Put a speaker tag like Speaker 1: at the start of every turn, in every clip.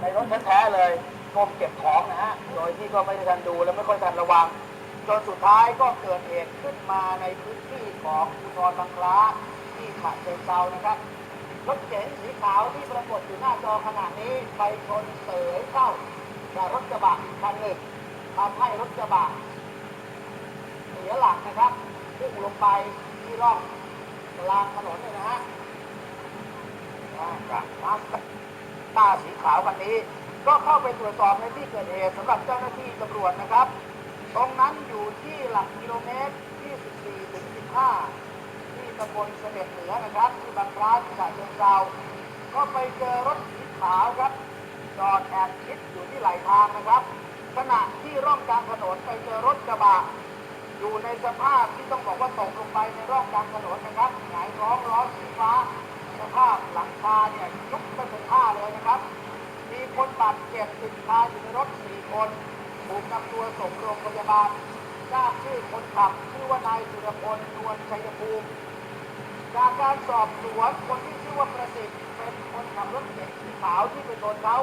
Speaker 1: ในรถแท้ๆเลยก้มเก็บของนะฮะ โดยที่ก็ไม่ได้ทันดูและไม่ค่อยทันระวัง จนสุดท้ายก็เกิดเหตุขึ้นมาในพื้นที่ของภูธรบางคล้าที่ฉะเชิงเทรานะครับ รถเก๋งสีขาวที่ปรากฏอยู่หน้าจอขณะนี้ไปชนเสยเข้ากับรถกระบะอีกคันหนึ่งทำให้รถกระบะเสียหลักนะครับพุ่งลงไปที่ร่องกลางถนนเลยนะฮะ อ่ากับมาสต้าสีขาวคันนี้ ก็เข้าไปตรวจสอบในที่เกิดเหตุสำหรับเจ้าหน้าที่ตำรวจนะครับ ตรงนั้นอยู่ที่หลักกิโลเมตรที่14ถึง 15 ที่ตำบลเสด็จเหนือนะครับที่บางคล้าที่ฉะเชิงเทราก็ไปเจอรถสีขาวครับจอดแอบชิดอยู่ที่ไหลทางนะครับขณะที่ร่องกลางถนนไปเจอรถกระบะอยู่ในสภาพที่ต้องบอกว่าตกลงไปในร่องกลางถนนนะครับหงายท้องล้อชี้ฟ้า สภาพหลังคาเนี่ยยุบไปเป็นท่าเลยนะครับ มีคนบาดเจ็บติดคาอยู่ในรถสี่คนถูกนำตัวส่งโรงพยาบาลทราบชื่อคนขับชื่อว่านายสุรพลนวลชัยภูมิจากการสอบสวนคนที่ชื่อว่าประสิทธิ์เป็นคนขับรถเก๋งสีขาวที่ไปชนเขา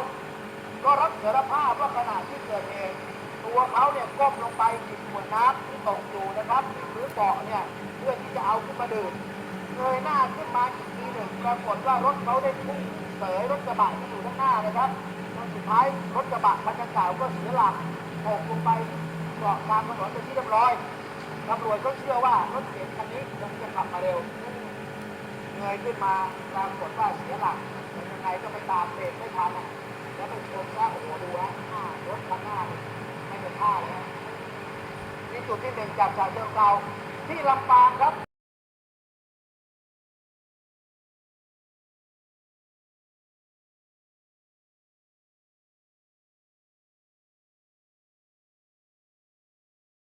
Speaker 1: ก็รับสารภาพว่าขณะที่เกิดเหตุตัวเขาเนี่ยก้มลงไปหยิบขวดน้ำที่ตกอยู่นะครับที่พื้นเบาะเนี่ยเพื่อที่จะเอาขึ้นมาดื่ม เงยหน้าขึ้นมาอีกทีหนึ่งปรากฏว่ารถเขาได้พุ่งเสยรถกระบะที่อยู่ข้างหน้านะครับจนสุดท้ายรถกระบะคันดังกล่าวก็เสียหลักตกลงไปเกาะกลางถนนเป็นที่เรียบร้อยตำรวจก็เชื่อว่ารถเก๋งคันนี้คงจะขับมาเร็วเงยขึ้นมาปรากฏว่าเสียหลักยังไงก็ไปตามเบรกไม่ทันแล้วไปชนซะโอ้โหดูฮะหน้ารถคันหน้าไม่เป็นท่าเลยฮะนี่จุดที่หนึ่งจากฉะเชิงเทราที่ลำปางครับ